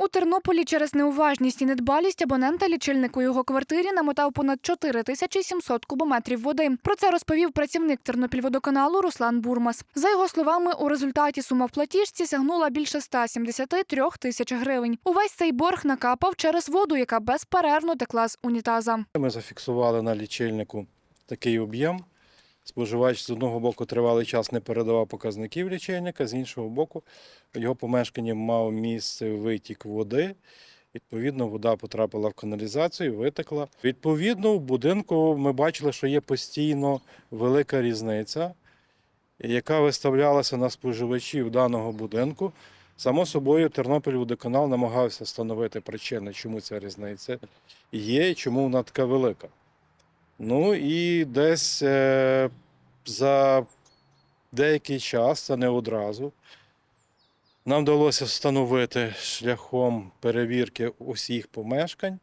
У Тернополі через неуважність і недбалість абонента лічильник у його квартирі намотав понад 4700 кубометрів води. Про це розповів працівник Тернопільводоканалу Руслан Бурмас. За його словами, у результаті сума в платіжці сягнула більше 173 тисяч гривень. Увесь цей борг накапав через воду, яка безперервно текла з унітаза. Ми зафіксували на лічильнику такий об'єм. Споживач з одного боку тривалий час не передавав показників лічильника, з іншого боку, його помешканні мав місце витік води. Відповідно, вода потрапила в каналізацію, витекла. Відповідно, в будинку ми бачили, що є постійно велика різниця, яка виставлялася на споживачів даного будинку. Само собою, Тернопільводоканал намагався встановити причини, чому ця різниця є і чому вона така велика. Ну і десь е, за деякий час, це не одразу, нам вдалося встановити шляхом перевірки усіх помешкань,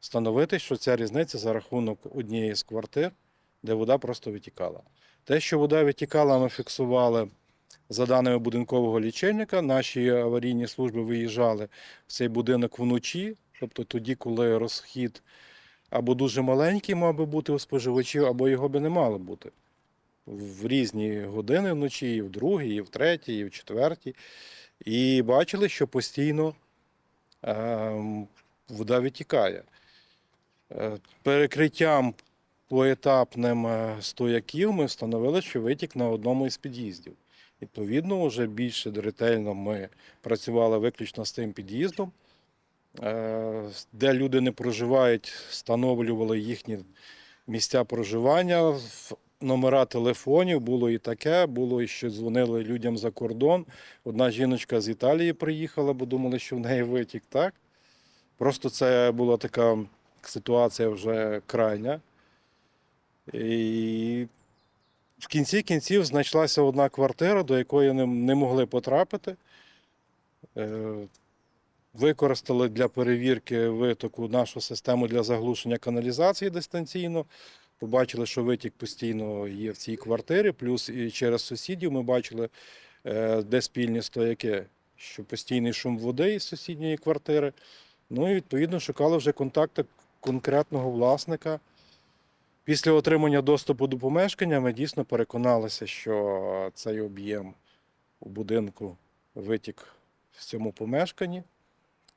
встановити, що ця різниця за рахунок однієї з квартир, де вода просто витікала. Те, що вода витікала, ми фіксували за даними будинкового лічильника. Наші аварійні служби виїжджали в цей будинок вночі, тобто тоді, коли розхід або дуже маленький мав би бути у споживачів, або його би не мало бути. В різні години вночі, і в другій, і в третій, і в четвертій. І бачили, що постійно ем, вода витікає. Е, Перекриттям поетапним е, стояків ми встановили, що витік на одному із під'їздів. Відповідно, вже більше ретельно ми працювали виключно з тим під'їздом. Е, де люди не проживають, встановлювали їхні місця проживання, номера телефонів. Було і таке, було і що дзвонили людям за кордон. Одна жіночка з Італії приїхала, бо думали, що в неї витік, так? Просто це була така ситуація вже крайня. І в кінці кінців знайшлася одна квартира, до якої не, не могли потрапити. Використали для перевірки витоку нашу систему для заглушення каналізації дистанційно. Побачили, що витік постійно є в цій квартирі, плюс і через сусідів ми бачили, е, де спільні стояки, що постійний шум води із сусідньої квартири. Ну і відповідно шукали вже контакти конкретного власника. Після отримання доступу до помешкання ми дійсно переконалися, що цей об'єм у будинку витік в цьому помешканні.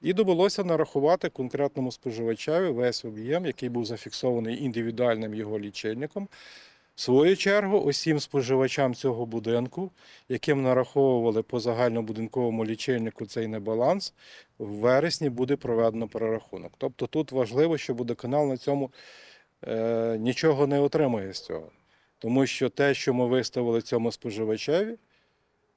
І довелося нарахувати конкретному споживачеві весь об'єм, який був зафіксований індивідуальним його лічильником. В свою чергу, усім споживачам цього будинку, яким нараховували по загальнобудинковому лічильнику цей небаланс, в вересні буде проведено перерахунок. Тобто тут важливо, що водоканал на цьому е, нічого не отримує з цього. Тому що те, що ми виставили цьому споживачеві,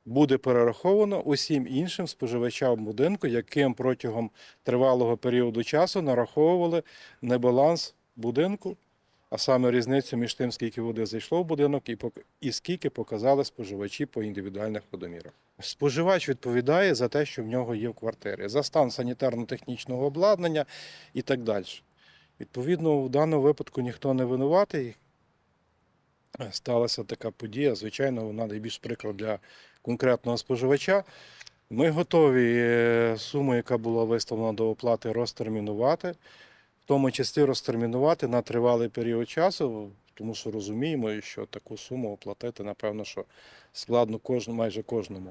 буде перераховано усім іншим споживачам будинку, яким протягом тривалого періоду часу нараховували небаланс будинку, а саме різницю між тим, скільки води зайшло в будинок, і, скільки показали споживачі по індивідуальних водомірах. Споживач відповідає за те, що в нього є в квартирі, за стан санітарно-технічного обладнання і так далі. Відповідно, в даному випадку ніхто не винуватий. Сталася така подія. Звичайно, вона найбільш прикра для конкретного споживача. Ми готові е, суму, яка була виставлена до оплати, розтермінувати, в тому числі розтермінувати на тривалий період часу, тому що розуміємо, що таку суму оплатити, напевно, що складно кожному, майже кожному.